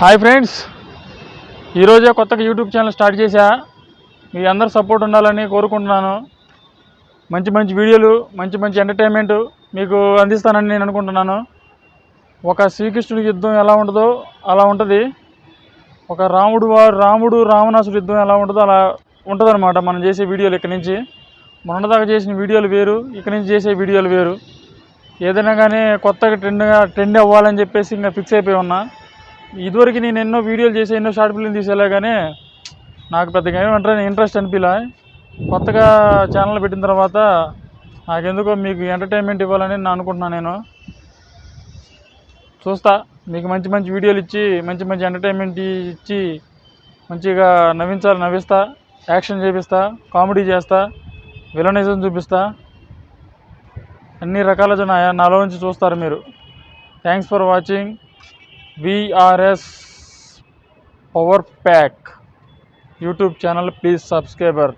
Hi friends ఈరోజే కొత్తగా YouTube channel start చేశా మీ అందరు సపోర్ట్ ఉండాలని కోరుకుంటున్నాను మంచి మంచి వీడియోలు మంచి మంచి ఎంటర్టైన్మెంట్ మీకు అందిస్తానని నేను అనుకుంటున్నాను ఒక శ్రీకృష్ణుడి యుద్ధం ఎలా ఉంటుందో అలా ఉంటుంది ఒక రాముడు వారు రాముడు రావణాసుడు యుద్ధం ఎలా ఉంటుందో అలా ఉంటుందన్నమాట మనం చేసే వీడియోలు ఇక్కడి నుంచి మొన్నదాకా చేసిన వీడియోలు వేరు ఇక్కడి నుంచి చేసే వీడియోలు వేరు ఏదైనా కానీ కొత్తగా ట్రెండ్గా ట్రెండ్ అవ్వాలని చెప్పేసి ఇంకా ఫిక్స్ అయిపోయి ఉన్నా ఇదివరకు నేను ఎన్నో వీడియోలు చేసి ఎన్నో షార్ట్ ఫిల్మ్ తీసేలాగానే నాకు పెద్దగా ఏమంటారు ఇంట్రెస్ట్ అనిపించలే కొత్తగా ఛానల్ పెట్టిన తర్వాత నాకెందుకో మీకు ఎంటర్టైన్మెంట్ ఇవ్వాలని నేను అనుకుంటున్నాను నేను చూస్తా మీకు మంచి మంచి వీడియోలు ఇచ్చి మంచి మంచి ఎంటర్టైన్మెంట్ ఇచ్చి మంచిగా నవ్వించాలి నవ్విస్తా యాక్షన్ చేపిస్తా కామెడీ చేస్తా విలనైజం చూపిస్తా అన్ని రకాల నా నాలో నుంచి చూస్తారు మీరు thanks for watching VRS Power Pack YouTube channel, please subscribe.